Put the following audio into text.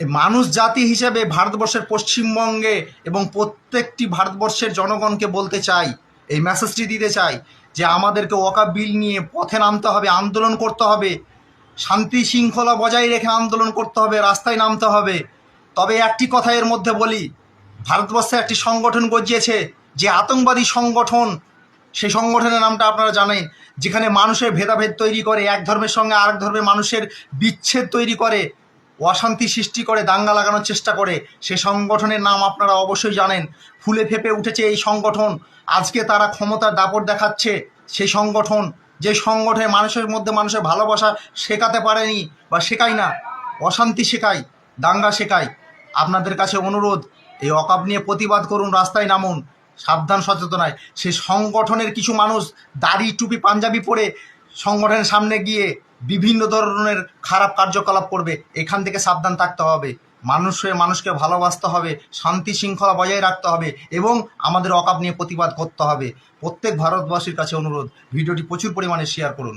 মানুষ জাতি হিসেবে ভারতবর্ষের পশ্চিমবঙ্গে এবং প্রত্যেকটি ভারতবর্ষের জনগণকে বলতে চাই, এই মেসেজটি দিতে চাই যে আমাদেরকে ওয়াকা বিল নিয়ে পথে নামতে হবে, আন্দোলন করতে হবে, শান্তি শৃঙ্খলা বজায় রেখে আন্দোলন করতে হবে, রাস্তায় নামতে হবে। তবে একটি কথা এর মধ্যে বলি, ভারতবর্ষে একটি সংগঠন গজিয়েছে যে আতঙ্কবাদী সংগঠন। সেই সংগঠনের নামটা আপনারা জানেন, যেখানে মানুষের ভেদাভেদ তৈরি করে, এক ধর্মের সঙ্গে আরেক ধর্মের মানুষের বিচ্ছেদ তৈরি করে। অশান্তি সৃষ্টি করে, দাঙ্গা লাগানোর চেষ্টা করে। সে সংগঠনের নাম আপনারা অবশ্যই জানেন। ফুলে ফেপে উঠেছে এই সংগঠন। আজকে তারা ক্ষমতার দাপট দেখাচ্ছে। সেই সংগঠন, যে সংগঠনে মানুষের মধ্যে মানুষের ভালোবাসা শেখাতে পারেনি বা শেখায় না, অশান্তি শেখায়, দাঙ্গা শেখায়। আপনাদের কাছে অনুরোধ, এই অকাপ নিয়ে প্রতিবাদ করুন, রাস্তায় নামুন। সাবধান সচেতনায় সেই সংগঠনের কিছু মানুষ দাড়ি, টুপি, পাঞ্জাবি পরে সংগঠনের সামনে গিয়ে বিভিন্ন ধরনের খারাপ কার্যকলাপ করবে, এখান থেকে সাবধান থাকতে হবে। মানুষ হয়ে মানুষকে ভালোবাসতে হবে, শান্তি শৃঙ্খলা বজায় রাখতে হবে এবং আমাদের অকাপ নিয়ে প্রতিবাদ করতে হবে। প্রত্যেক ভারতবাসীর কাছে অনুরোধ, ভিডিওটি প্রচুর পরিমাণে শেয়ার করুন।